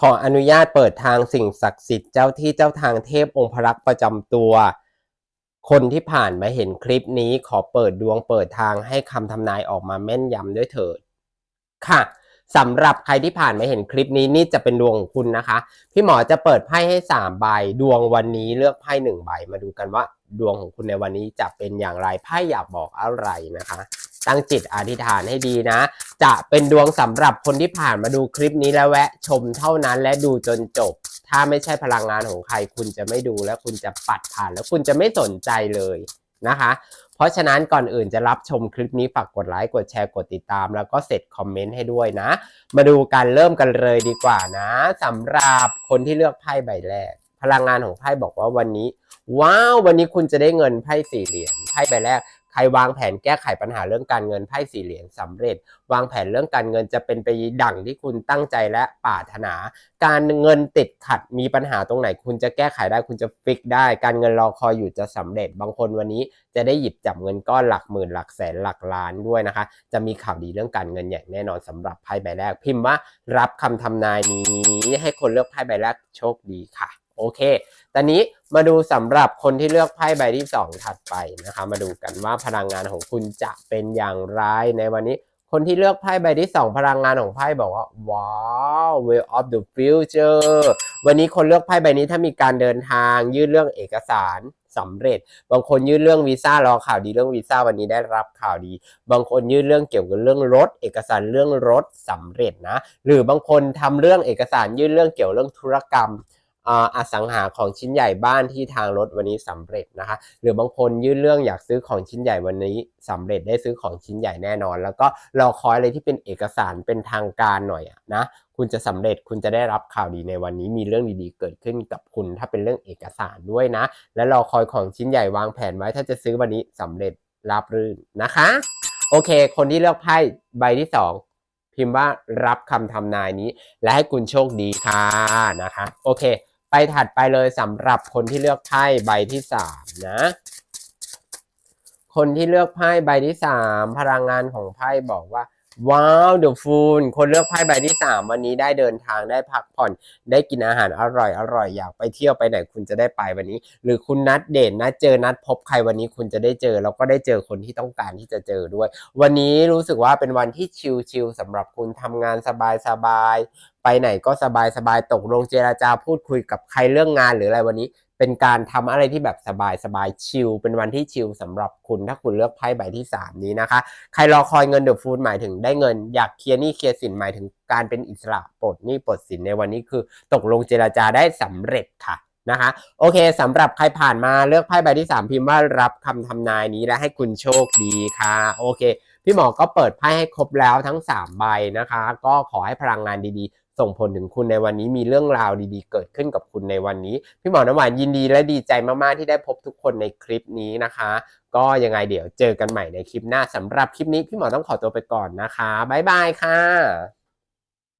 ขออนุญาตเปิดทางสิ่งศักดิ์สิทธิ์เจ้าที่เจ้าทางเทพองค์พระรักษ์ประจำตัว คนที่ผ่านมาเห็นคลิปนี้ขอเปิดดวงเปิดทางให้คำทำนายออกมาแม่นยำด้วยเถิด ค่ะสำหรับใครที่ผ่านมาเห็นคลิปนี้นี่จะเป็นดวงของคุณนะคะ พี่หมอจะเปิดไพ่ให้สามใบดวงวันนี้เลือกไพ่หนึ่งใบมาดูกันว่า ดวงของคุณในวันนี้จะเป็นอย่างไรไพ่อยากบอกอะไรนะคะ ตั้งจิตอธิษฐานให้ดีนะ จะเป็นดวงสำหรับคนที่ผ่านมาดูคลิปนี้แล้วแวะชมเท่านั้นและดูจนจบ ถ้าไม่ใช่พลังงานของใครคุณจะไม่ดูและคุณจะปัดผ่านแล้วคุณจะไม่สนใจเลยนะคะ เพราะฉะนั้นก่อนอื่นจะรับชมคลิปนี้ฝากกดไลค์กดแชร์กดติดตาม แล้วก็เสร็จคอมเมนต์ให้ด้วยนะ มาดูกันเริ่มกันเลยดีกว่านะสำหรับคนที่เลือกไพ่ใบแรก พลังงานของไพ่บอกว่าวันนี้ ว้าว วันนี้คุณจะได้เงินไพ่สี่เหรียญไพ่ใบแรก ใครวางแผนแก้ไขปัญหาเรื่องการเงินไพ่สี่เหรียญสำเร็จ วางแผนเรื่องการเงินจะเป็นไปดั่งที่คุณตั้งใจและปรารถนา การเงินติดขัดมีปัญหาตรงไหน คุณจะแก้ไขได้คุณจะฟิกได้ การเงินรอคอยอยู่จะสำเร็จ บางคนวันนี้จะได้หยิบจับเงินก้อนหลักหมื่นหลักแสนหลักล้านด้วยนะคะ จะมีข่าวดีเรื่องการเงินอย่างแน่นอนสำหรับไพ่ใบแรก พิมพ์ว่ารับคำทำนายนี้ให้คนเลือกไพ่ใบแรกโชคดีค่ะ โอเค อนนี้มาดูสำหรับคนที่เลือกไพ่ใบที่ 2 ถัดไปนะคะ มาดูกันว่าพลังงานของคุณจะเป็นอย่างไรในวันนี้ คนที่เลือกไพ่ใบที่ 2 พลังงานของไพ่บอกว่าว้าว way of the future วันนี้คนเลือกไพ่ใบนี้ถ้ามีการเดินทางยื่นเรื่องเอกสารสำเร็จ บางคนยื่นเรื่องวีซ่ารอข่าวดีเรื่องวีซ่าวันนี้ได้รับข่าวดี บางคนยื่นเรื่องเกี่ยวกับเรื่องรถ เอกสารเรื่องรถสำเร็จนะ หรือบางคนทำเรื่องเอกสารยื่นเรื่องเกี่ยวเรื่องธุรกรรม อสังหาของชิ้นใหญ่บ้านที่ทางรถวันนี้สำเร็จนะคะ หรือบางคนยื่นเรื่องอยากซื้อของชิ้นใหญ่วันนี้สำเร็จได้ซื้อของชิ้นใหญ่แน่นอน แล้วก็รอคอยอะไรที่เป็นเอกสารเป็นทางการหน่อยอะนะคุณจะสำเร็จคุณจะได้รับข่าวดีในวันนี้มีเรื่องดีๆ เกิดขึ้นกับคุณ ถ้าเป็นเรื่องเอกสารด้วยนะ และรอคอยของชิ้นใหญ่วางแผนไว้ถ้าจะซื้อวันนี้สำเร็จราบรื่นนะคะ โอเค คนที่เลือกไพ่ใบที่สองพิมพ์ว่ารับคำทำนายนี้ และให้คุณโชคดีค่ะนะคะ โอเค ไปถัดไปเลยสำหรับคนที่เลือกไพ่ใบที่สามนะ คนที่เลือกไพ่ใบที่สามพลังงานของไพ่บอกว่า ว้าวเดอะฟูลคนเลือกไพ่ใบที่สามวันนี้ได้เดินทางได้พักผ่อน ได้กินอาหารอร่อยอร่อยอยากไปเที่ยวไปไหนคุณจะได้ไปวันนี้ หรือคุณนัดเดทนัดเจอนัดพบใครวันนี้คุณจะได้เจอ แล้วก็ได้เจอคนที่ต้องการที่จะเจอด้วย วันนี้รู้สึกว่าเป็นวันที่ชิลๆสำหรับคุณทำงานสบายๆไปไหนก็สบายๆตกลงเจราจาพูดคุยกับใครเรื่องงานหรืออะไรวันนี้ เป็นการทำอะไรที่แบบสบายๆชิลเป็นวันที่ชิลสำหรับคุณถ้าคุณเลือกไพ่ใบที่ 3 นี้นะคะ ใครรอคอยเงินเดอะฟูดหมายถึงได้เงินอยากเคลียร์หนี้เคลียร์สินหมายถึงการเป็นอิสระปลดหนี้ปลดสินในวันนี้คือ ตกลงเจราจาได้สำเร็จค่ะนะคะโอเคสำหรับใครผ่านมาเลือกไพ่ใบที่ 3 พิมพ์ว่ารับคำทำนายนี้และให้คุณโชคดีค่ะโอเค พี่หมอก็เปิดไพ่ให้ครบแล้วทั้ง 3 ใบนะคะ ก็ขอให้พลังงานดีๆ ส่งผลถึงคุณในวันนี้มีเรื่องราวดีๆ เกิดขึ้นกับคุณในวันนี้ พี่หมอน้ำหวานยินดีและดีใจมากๆที่ได้พบทุกคนในคลิปนี้นะคะ ก็ยังไงเดี๋ยวเจอกันใหม่ในคลิปหน้าสำหรับคลิปนี้พี่หมอต้องขอตัวไปก่อนนะคะบ๊ายบายค่ะ